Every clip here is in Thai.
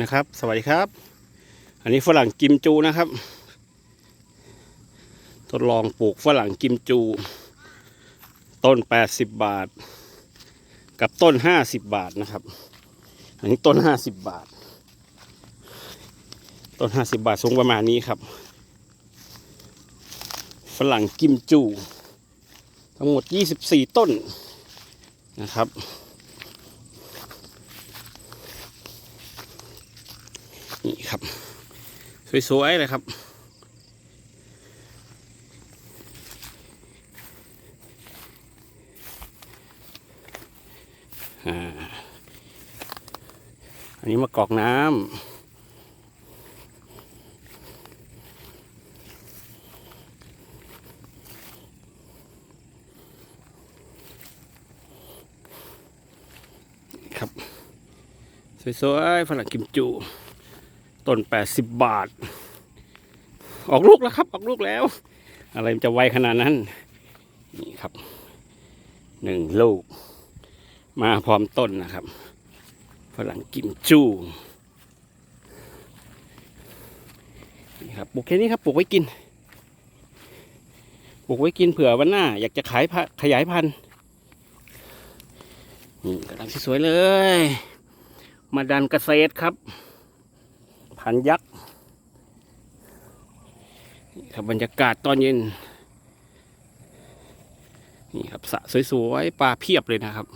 นะครับ สวัสดีครับ อันนี้ฝรั่งกิมจูนะครับ ทดลองปลูกฝรั่งกิมจู ต้น 80 บาท กับต้น 50 บาทนะครับ อันนี้ต้น 50 บาท ต้น 50 บาทสูงประมาณนี้ครับ ฝรั่งกิมจู ทั้งหมด 24 ต้นนะครับ นี่ครับ สวยๆเลยครับ อันนี้มะกอกน้ำครับ สวยๆฝรั่งกิมจู ต้นแปดสิบบาท ออกลูกแล้วครับ ออกลูกแล้ว อะไรมันจะไวขนาดนั้น นี่ครับหนึ่งลูก มาพร้อมต้นนะครับฝรั่งกิมจูนี่ครับปลูกแค่นี้ครับปลูกไว้กินปลูกไว้กินเผื่อวันหน้า อยากจะขายพะขยายพันธุ์นี่กำลังสวยเลย มาดันเกษตรครับ พันยักษ์นี่ครับบรรยากาศตอนเย็น นี่ครับสระสวยๆปลาเพียบเลยนะครับ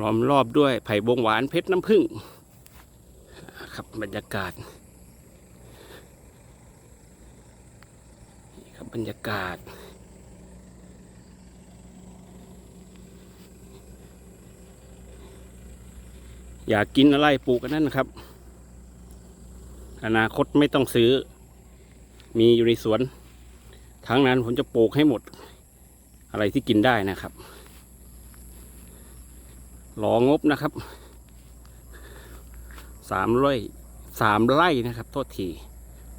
ล้อมรอบด้วยไผ่บงหวานเพชรน้ำผึ้งครับบรรยากาศนี่ครับบรรยากาศ อยากกินอะไรปลูกกันนั่นนะครับ อนาคตไม่ต้องซื้อ มีอยู่ในสวน ทั้งนั้นผมจะปลูกให้หมด อะไรที่กินได้นะครับรองบนะครับ สามไร่สามไร่นะครับ โทษที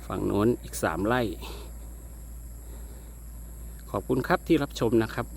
ฝั่งโน้นอีกสามไร่ ขอบคุณครับที่รับชมนะครับ